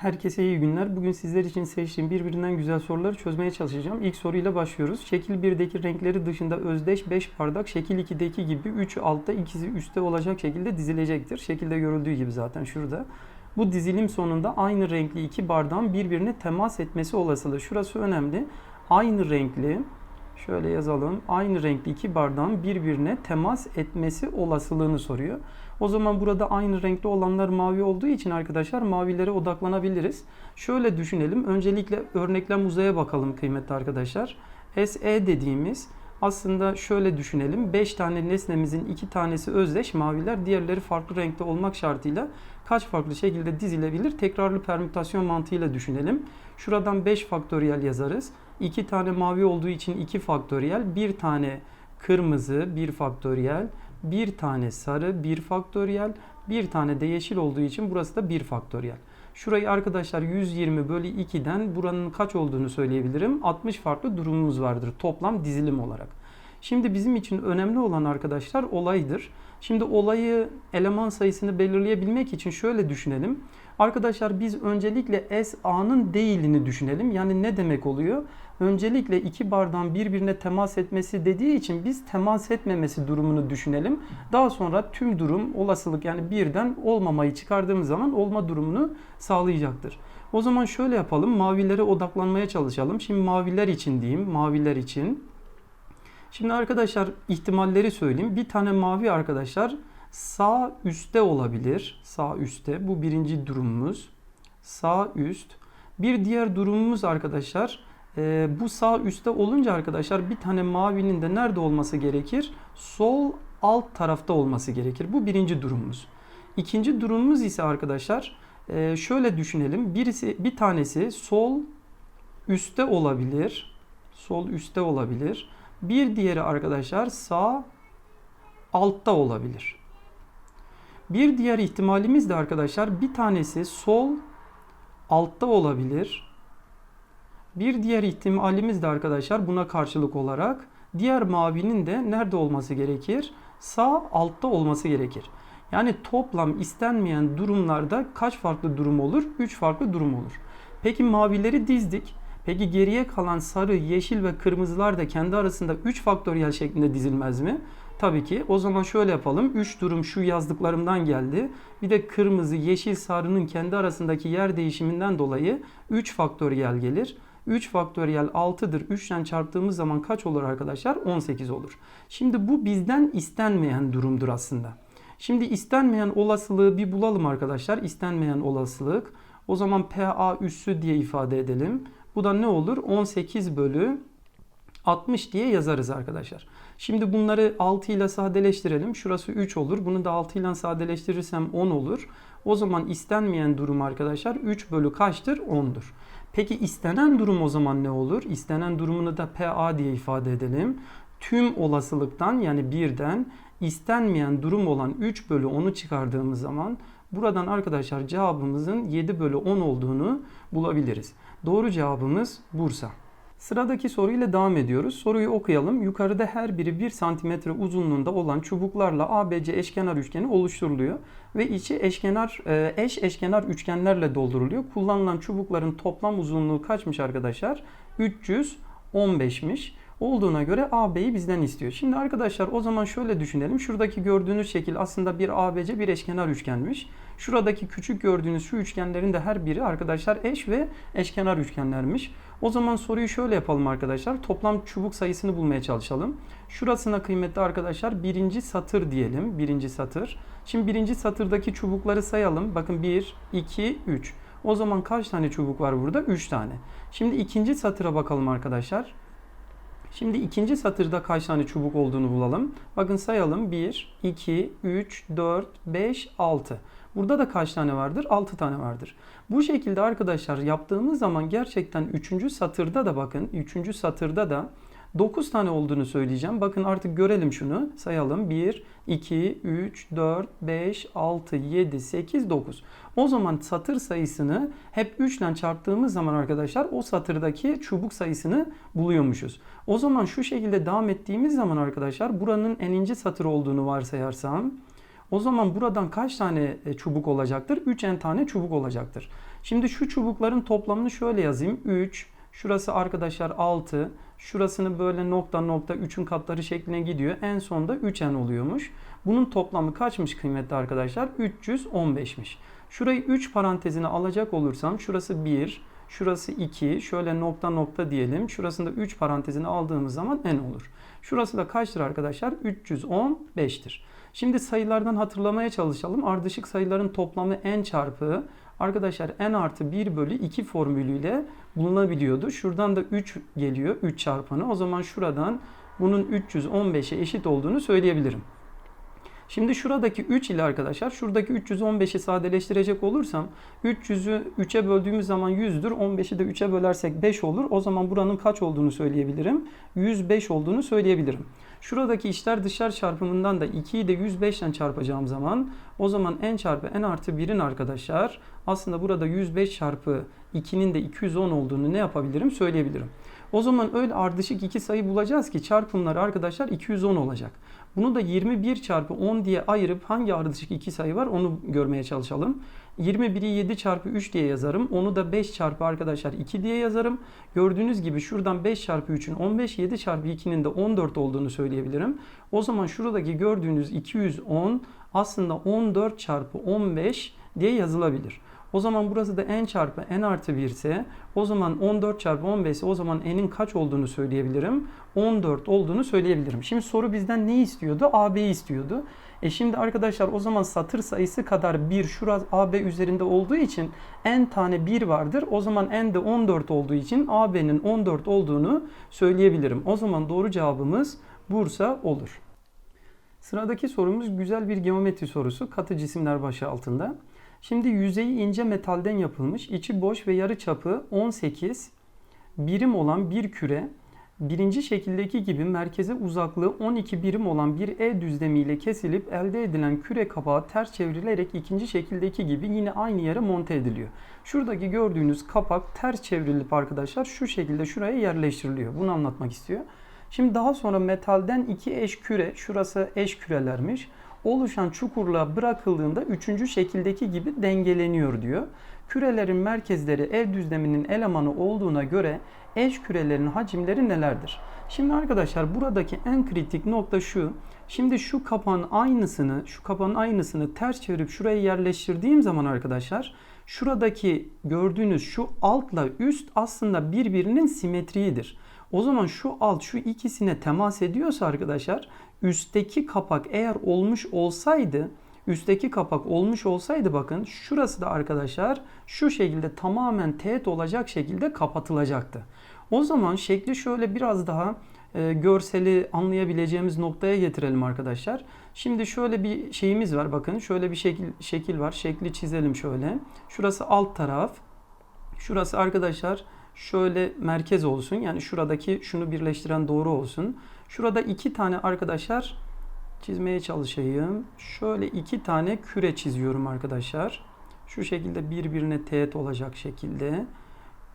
Herkese iyi günler. Bugün sizler için seçtiğim birbirinden güzel soruları çözmeye çalışacağım. İlk soruyla başlıyoruz. Şekil 1'deki renkleri dışında özdeş 5 bardak şekil 2'deki gibi 3 altta ikisi üstte olacak şekilde dizilecektir. Şekilde görüldüğü gibi zaten şurada. Bu dizilim sonunda aynı renkli iki bardağın birbirine temas etmesi olasılığı. Şurası önemli. Aynı renkli şöyle yazalım. Aynı renkli iki bardağın birbirine temas etmesi olasılığını soruyor. O zaman burada aynı renkli olanlar mavi olduğu için arkadaşlar mavilere odaklanabiliriz. Şöyle düşünelim. Öncelikle örneklem uzaya bakalım kıymetli arkadaşlar. SE dediğimiz aslında şöyle düşünelim. 5 tane nesnemizin 2 tanesi özdeş maviler, diğerleri farklı renkte olmak şartıyla kaç farklı şekilde dizilebilir? Tekrarlı permütasyon mantığıyla düşünelim. Şuradan 5 faktöriyel yazarız. 2 tane mavi olduğu için 2 faktöriyel, 1 tane kırmızı 1 faktöriyel, bir tane sarı 1 faktöriyel, bir tane de yeşil olduğu için burası da 1 faktöriyel. Şurayı arkadaşlar 120 bölü 2'den buranın kaç olduğunu söyleyebilirim. 60 farklı durumumuz vardır toplam dizilim olarak. Şimdi bizim için önemli olan arkadaşlar olaydır. Şimdi olayı eleman sayısını belirleyebilmek için şöyle düşünelim. Arkadaşlar biz öncelikle SA'nın değilini düşünelim. Yani ne demek oluyor? Öncelikle iki bardağın birbirine temas etmesi dediği için biz temas etmemesi durumunu düşünelim. Daha sonra tüm durum olasılık yani birden olmamayı çıkardığımız zaman olma durumunu sağlayacaktır. O zaman şöyle yapalım. Mavilere odaklanmaya çalışalım. Şimdi maviler için diyeyim. Maviler için. Şimdi arkadaşlar ihtimalleri söyleyeyim. Bir tane mavi arkadaşlar sağ üstte olabilir. Sağ üstte. Bu birinci durumumuz. Sağ üst. Bir diğer durumumuz arkadaşlar e, bu sağ üstte olunca arkadaşlar bir tane mavinin de nerede olması gerekir? Sol alt tarafta olması gerekir. Bu birinci durumumuz. İkinci durumumuz ise arkadaşlar e, şöyle düşünelim. Birisi bir tanesi sol üstte olabilir. Sol üstte olabilir. Bir diğeri arkadaşlar sağ altta olabilir. Bir diğer ihtimalimiz de arkadaşlar bir tanesi sol altta olabilir. Bir diğer ihtimalimiz de arkadaşlar buna karşılık olarak diğer mavinin de nerede olması gerekir? Sağ altta olması gerekir. Yani toplam istenmeyen durumlarda kaç farklı durum olur? 3 farklı durum olur. Peki mavileri dizdik. Peki geriye kalan sarı, yeşil ve kırmızılar da kendi arasında 3 faktöriyel şeklinde dizilmez mi? Tabii ki. O zaman şöyle yapalım. 3 durum şu yazdıklarımdan geldi. Bir de kırmızı, yeşil, sarının kendi arasındaki yer değişiminden dolayı 3 faktöriyel gelir. 3 faktöriyel 6'dır. 3'ten çarptığımız zaman kaç olur arkadaşlar? 18 olur. Şimdi bu bizden istenmeyen durumdur aslında. Şimdi istenmeyen olasılığı bir bulalım arkadaşlar. İstenmeyen olasılık. O zaman PA üssü diye ifade edelim. Bu da ne olur? 18 bölü 60 diye yazarız arkadaşlar. Şimdi bunları 6 ile sadeleştirelim. Şurası 3 olur. Bunu da 6 ile sadeleştirirsem 10 olur. O zaman istenmeyen durum arkadaşlar 3 bölü kaçtır? 10'dur. Peki istenen durum o zaman ne olur? İstenen durumunu da PA diye ifade edelim. Tüm olasılıktan yani birden istenmeyen durum olan 3 bölü 10'u çıkardığımız zaman buradan arkadaşlar cevabımızın 7 bölü 10 olduğunu bulabiliriz. Doğru cevabımız Bursa. Sıradaki soruyla devam ediyoruz. Soruyu okuyalım. Yukarıda her biri 1 cm uzunluğunda olan çubuklarla ABC eşkenar üçgeni oluşturuluyor ve içi eşkenar e, eş eşkenar üçgenlerle dolduruluyor. Kullanılan çubukların toplam uzunluğu kaçmış arkadaşlar? 315'miş olduğuna göre AB'yi bizden istiyor. Şimdi arkadaşlar o zaman şöyle düşünelim. Şuradaki gördüğünüz şekil aslında bir ABC bir eşkenar üçgenmiş. Şuradaki küçük gördüğünüz şu üçgenlerin de her biri arkadaşlar eş ve eşkenar üçgenlermiş. O zaman soruyu şöyle yapalım arkadaşlar. Toplam çubuk sayısını bulmaya çalışalım. Şurasına kıymetli arkadaşlar birinci satır diyelim. Birinci satır. Şimdi birinci satırdaki çubukları sayalım. Bakın 1, 2, 3. O zaman kaç tane çubuk var burada? 3 tane. Şimdi ikinci satıra bakalım arkadaşlar. Şimdi ikinci satırda kaç tane çubuk olduğunu bulalım. Bakın sayalım. 1, 2, 3, 4, 5, 6. Burada da kaç tane vardır? 6 tane vardır. Bu şekilde arkadaşlar yaptığımız zaman gerçekten 3. satırda da bakın 3. satırda da 9 tane olduğunu söyleyeceğim. Bakın artık görelim şunu. Sayalım. 1, 2, 3, 4, 5, 6, 7, 8, 9. O zaman satır sayısını hep 3 ile çarptığımız zaman arkadaşlar o satırdaki çubuk sayısını buluyormuşuz. O zaman şu şekilde devam ettiğimiz zaman arkadaşlar buranın eninci satır olduğunu varsayarsam O zaman buradan kaç tane e, çubuk olacaktır? 3n tane çubuk olacaktır. Şimdi şu çubukların toplamını şöyle yazayım. 3, şurası arkadaşlar 6, şurasını böyle nokta nokta 3'ün katları şekline gidiyor. En sonda 3n oluyormuş. Bunun toplamı kaçmış kıymetli arkadaşlar? 315'miş. Şurayı 3 parantezine alacak olursam şurası 1, şurası 2, şöyle nokta nokta diyelim. Şurasında 3 parantezine aldığımız zaman n olur. Şurası da kaçtır arkadaşlar? 315'tir. Şimdi sayılardan hatırlamaya çalışalım. Ardışık sayıların toplamı n çarpı arkadaşlar n artı 1 bölü 2 formülüyle bulunabiliyordu. Şuradan da 3 geliyor 3 çarpanı. O zaman şuradan bunun 315'e eşit olduğunu söyleyebilirim. Şimdi şuradaki 3 ile arkadaşlar şuradaki 315'i sadeleştirecek olursam 300'ü 3'e böldüğümüz zaman 100'dür. 15'i de 3'e bölersek 5 olur. O zaman buranın kaç olduğunu söyleyebilirim? 105 olduğunu söyleyebilirim. Şuradaki içler dışlar çarpımından da 2'yi de 105 ile çarpacağım zaman o zaman n çarpı n artı 1'in arkadaşlar aslında burada 105 çarpı 2'nin de 210 olduğunu ne yapabilirim söyleyebilirim. O zaman öyle ardışık iki sayı bulacağız ki çarpımları arkadaşlar 210 olacak. Bunu da 21 çarpı 10 diye ayırıp hangi ardışık iki sayı var onu görmeye çalışalım. 21'i 7 çarpı 3 diye yazarım. Onu da 5 çarpı arkadaşlar 2 diye yazarım. Gördüğünüz gibi şuradan 5 çarpı 3'ün 15, 7 çarpı 2'nin de 14 olduğunu söyleyebilirim. O zaman şuradaki gördüğünüz 210 aslında 14 çarpı 15 diye yazılabilir. O zaman burası da n çarpı n artı 1 ise o zaman 14 çarpı 15 ise o zaman n'in kaç olduğunu söyleyebilirim. 14 olduğunu söyleyebilirim. Şimdi soru bizden ne istiyordu? AB'yi istiyordu. E şimdi arkadaşlar o zaman satır sayısı kadar 1 şurası AB üzerinde olduğu için n tane 1 vardır. O zaman n de 14 olduğu için AB'nin 14 olduğunu söyleyebilirim. O zaman doğru cevabımız Bursa olur. Sıradaki sorumuz güzel bir geometri sorusu. Katı cisimler başı altında. Şimdi yüzeyi ince metalden yapılmış, içi boş ve yarı çapı 18 birim olan bir küre, birinci şekildeki gibi merkeze uzaklığı 12 birim olan bir E düzlemiyle kesilip elde edilen küre kapağı ters çevrilerek ikinci şekildeki gibi yine aynı yere monte ediliyor. Şuradaki gördüğünüz kapak ters çevrilip arkadaşlar şu şekilde şuraya yerleştiriliyor. Bunu anlatmak istiyor. Şimdi daha sonra metalden iki eş küre, şurası eş kürelermiş oluşan çukurluğa bırakıldığında üçüncü şekildeki gibi dengeleniyor diyor. Kürelerin merkezleri ev düzleminin elemanı olduğuna göre eş kürelerin hacimleri nelerdir? Şimdi arkadaşlar buradaki en kritik nokta şu. Şimdi şu kapağın aynısını, şu kapağın aynısını ters çevirip şuraya yerleştirdiğim zaman arkadaşlar şuradaki gördüğünüz şu altla üst aslında birbirinin simetriğidir. O zaman şu alt şu ikisine temas ediyorsa arkadaşlar üstteki kapak eğer olmuş olsaydı üstteki kapak olmuş olsaydı bakın şurası da arkadaşlar şu şekilde tamamen teğet olacak şekilde kapatılacaktı. O zaman şekli şöyle biraz daha e, görseli anlayabileceğimiz noktaya getirelim arkadaşlar. Şimdi şöyle bir şeyimiz var bakın şöyle bir şekil, şekil var şekli çizelim şöyle. Şurası alt taraf. Şurası arkadaşlar şöyle merkez olsun. Yani şuradaki şunu birleştiren doğru olsun. Şurada iki tane arkadaşlar çizmeye çalışayım. Şöyle iki tane küre çiziyorum arkadaşlar. Şu şekilde birbirine teğet olacak şekilde.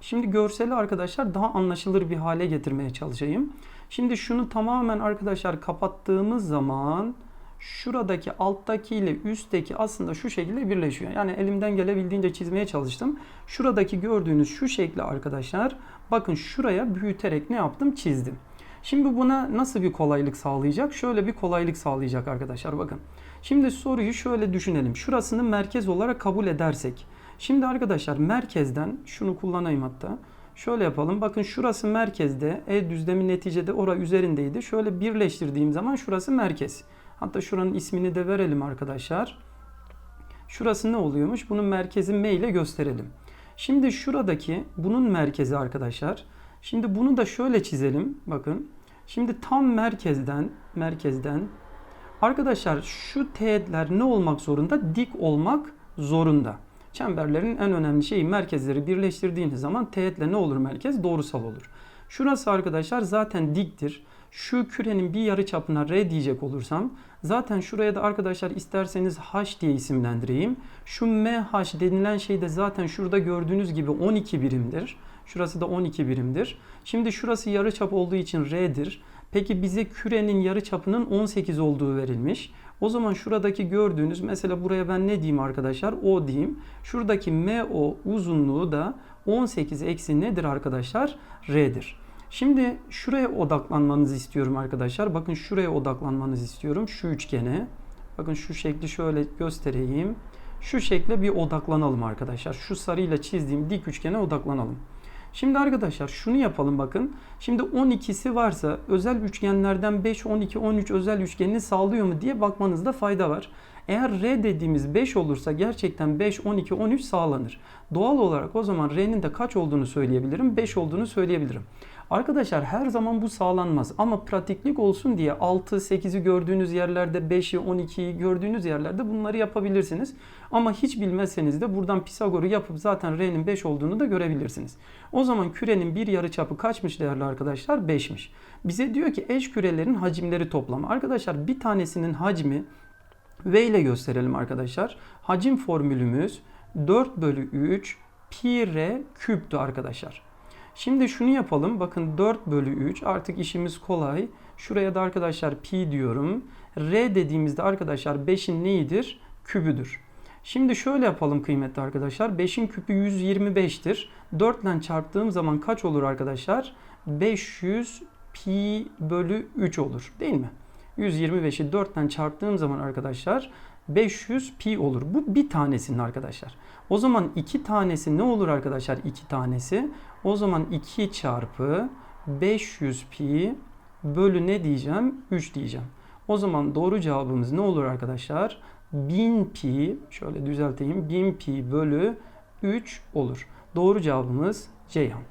Şimdi görseli arkadaşlar daha anlaşılır bir hale getirmeye çalışayım. Şimdi şunu tamamen arkadaşlar kapattığımız zaman şuradaki alttaki ile üstteki aslında şu şekilde birleşiyor. Yani elimden gelebildiğince çizmeye çalıştım. Şuradaki gördüğünüz şu şekli arkadaşlar bakın şuraya büyüterek ne yaptım çizdim. Şimdi buna nasıl bir kolaylık sağlayacak? Şöyle bir kolaylık sağlayacak arkadaşlar bakın. Şimdi soruyu şöyle düşünelim. Şurasını merkez olarak kabul edersek. Şimdi arkadaşlar merkezden şunu kullanayım hatta. Şöyle yapalım. Bakın şurası merkezde. E düzlemi neticede ora üzerindeydi. Şöyle birleştirdiğim zaman şurası merkez. Hatta şuranın ismini de verelim arkadaşlar. Şurası ne oluyormuş? Bunun merkezi M ile gösterelim. Şimdi şuradaki bunun merkezi arkadaşlar. Şimdi bunu da şöyle çizelim. Bakın. Şimdi tam merkezden merkezden arkadaşlar şu teğetler ne olmak zorunda? Dik olmak zorunda. Çemberlerin en önemli şeyi merkezleri birleştirdiğiniz zaman teğetle ne olur merkez? Doğrusal olur. Şurası arkadaşlar zaten diktir. Şu kürenin bir yarı çapına R diyecek olursam zaten şuraya da arkadaşlar isterseniz H diye isimlendireyim. Şu MH denilen şey de zaten şurada gördüğünüz gibi 12 birimdir. Şurası da 12 birimdir. Şimdi şurası yarıçap olduğu için R'dir. Peki bize kürenin yarıçapının 18 olduğu verilmiş. O zaman şuradaki gördüğünüz mesela buraya ben ne diyeyim arkadaşlar? O diyeyim. Şuradaki MO uzunluğu da 18 eksi nedir arkadaşlar? R'dir. Şimdi şuraya odaklanmanızı istiyorum arkadaşlar. Bakın şuraya odaklanmanızı istiyorum. Şu üçgene. Bakın şu şekli şöyle göstereyim. Şu şekle bir odaklanalım arkadaşlar. Şu sarıyla çizdiğim dik üçgene odaklanalım. Şimdi arkadaşlar şunu yapalım bakın. Şimdi 12'si varsa özel üçgenlerden 5, 12, 13 özel üçgenini sağlıyor mu diye bakmanızda fayda var. Eğer R dediğimiz 5 olursa gerçekten 5, 12, 13 sağlanır. Doğal olarak o zaman R'nin de kaç olduğunu söyleyebilirim? 5 olduğunu söyleyebilirim. Arkadaşlar her zaman bu sağlanmaz ama pratiklik olsun diye 6, 8'i gördüğünüz yerlerde 5'i, 12'yi gördüğünüz yerlerde bunları yapabilirsiniz. Ama hiç bilmezseniz de buradan Pisagor'u yapıp zaten R'nin 5 olduğunu da görebilirsiniz. O zaman kürenin bir yarıçapı kaçmış değerli arkadaşlar? 5'miş. Bize diyor ki eş kürelerin hacimleri toplamı. Arkadaşlar bir tanesinin hacmi V ile gösterelim arkadaşlar. Hacim formülümüz 4 bölü 3 pi r küptü arkadaşlar. Şimdi şunu yapalım. Bakın 4 bölü 3 artık işimiz kolay. Şuraya da arkadaşlar pi diyorum. R dediğimizde arkadaşlar 5'in neyidir? Kübüdür. Şimdi şöyle yapalım kıymetli arkadaşlar. 5'in küpü 125'tir. 4 ile çarptığım zaman kaç olur arkadaşlar? 500 pi bölü 3 olur değil mi? 125'i 4 ile çarptığım zaman arkadaşlar 500 pi olur. Bu bir tanesinin arkadaşlar. O zaman iki tanesi ne olur arkadaşlar? İki tanesi. O zaman 2 çarpı 500 pi bölü ne diyeceğim? 3 diyeceğim. O zaman doğru cevabımız ne olur arkadaşlar? 1000 pi şöyle düzelteyim. 1000 pi bölü 3 olur. Doğru cevabımız Ceyhan.